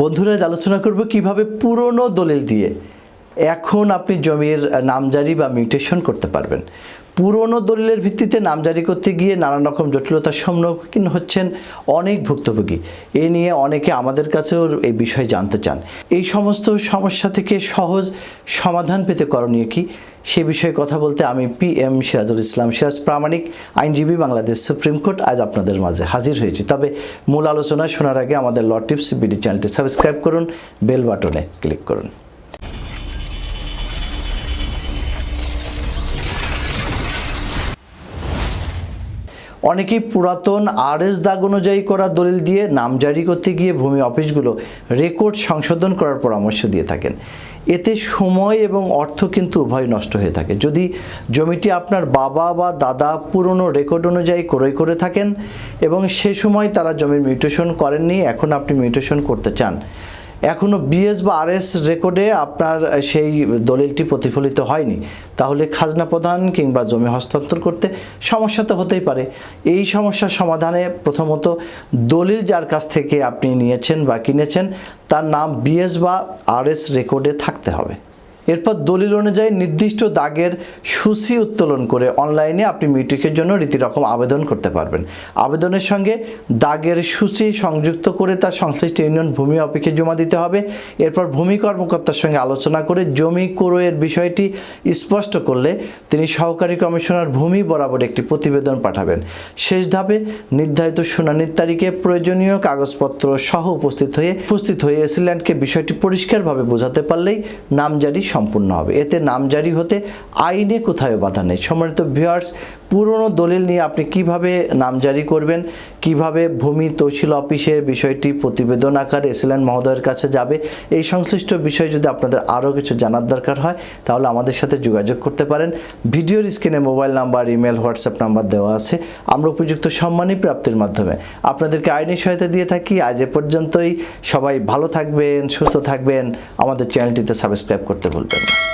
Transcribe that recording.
বন্ধুরা আলোচনা করব কীভাবে পুরনো দলিল দিয়ে এখন আপনি জমির নামজারি বা মিউটেশন করতে পারবেন। পুরনো দলিলের ভিত্তিতে নামজারি করতে গিয়ে নানান রকম জটিলতার সম্মুখীন হচ্ছেন অনেক ভুক্তভোগী। এ নিয়ে অনেকে আমাদের কাছেও এই বিষয়ে জানতে চান। এই সমস্ত সমস্যা থেকে সহজ সমাধান পেতে করণীয় কি? সে বিষয়ে কথা বলতে আমি পি এম সিরাজুল ইসলাম সিরাজ, প্রামাণিক আইনজীবী বাংলাদেশ সুপ্রিম কোর্ট আজ আপনাদের মাঝে হাজির হয়েছি। তবে মূল আলোচনা শোনার আগে আমাদের ল টিপস বিডি চ্যানেলটি সাবস্ক্রাইব করুন, বেল বাটনে ক্লিক করুন। অনেকেই পুরাতন আরএস দাগ অনুযায়ী করা দলিল দিয়ে নাম জারি করতে গিয়ে ভূমি অফিসগুলো রেকর্ড সংশোধন করার পরামর্শ দিয়ে থাকেন। এতে সময় এবং অর্থ কিন্তু উভয় নষ্ট হয়ে থাকে। যদি জমিটি আপনার বাবা বা দাদা পুরনো রেকর্ড অনুযায়ী ক্রয় করে থাকেন এবং সে সময় তারা জমির মিউটেশন করেননি, এখন আপনি মিউটেশন করতে চান এখনও বিএস বা আরএস রেকর্ডে আপনার সেই দলিলটি প্রতিফলিত হয়নি। তাহলে খাজনা প্রদান কিংবা জমি হস্তান্তর করতে সমস্যা তো হতেই পারে। এই সমস্যার সমাধানে প্রথমত দলিল যার কাছ থেকে আপনি নিয়েছেন বা কিনেছেন, তার নাম বিএস বা আরএস রেকর্ডে থাকতে হবে। এরপর দলিল অনুযায়ী নির্দিষ্ট দাগের সূচি উত্তোলন করে অনলাইনে আপনি মিউটিকের জন্য রীতিরকম আবেদন করতে পারবেন। আবেদনের সঙ্গে দাগের সূচি সংযুক্ত করে তার সংশ্লিষ্ট ইউনিয়ন ভূমি অফিসে জমা দিতে হবে। এরপর ভূমি কর্মকর্তার সঙ্গে আলোচনা করে জমি ক্রয়ের বিষয়টি স্পষ্ট করলে তিনি সহকারী কমিশনার ভূমি বরাবর একটি প্রতিবেদন পাঠাবেন। শেষ ধাপে নির্ধারিত শুনানির তারিখে প্রয়োজনীয় কাগজপত্র সহ উপস্থিত হয়ে উপস্থিত হয়ে এসিল্যান্ডকে বিষয়টি পরিষ্কারভাবে বোঝাতে পারলেই নামজারি সম্পূর্ণ হবে। এতে নাম জারি হতে আইনে কোথায় বাধা নেই। সম্মানিত ভিউয়ার্স পুরনো দলিল নিয়ে আপনি কীভাবে নামজারি করবেন, কীভাবে ভূমি তহসিল অফিসে বিষয়টি প্রতিবেদন আকারে এসিল্যান্ড মহোদয়ের কাছে যাবে, এই সংশ্লিষ্ট বিষয়ে যদি আপনাদের আরও কিছু জানার দরকার হয়, তাহলে আমাদের সাথে যোগাযোগ করতে পারেন। ভিডিওর স্ক্রিনে mobile number, email, WhatsApp number দেওয়া আছে। আমরা উপযুক্ত সম্মানী প্রাপ্তির মাধ্যমে আপনাদেরকে আইনি সহায়তা দিয়ে থাকি। আজ এ পর্যন্তই। সবাই ভালো থাকবেন, সুস্থ থাকবেন। আমাদের চ্যানেলটিতে সাবস্ক্রাইব করতে ভুলবেন না।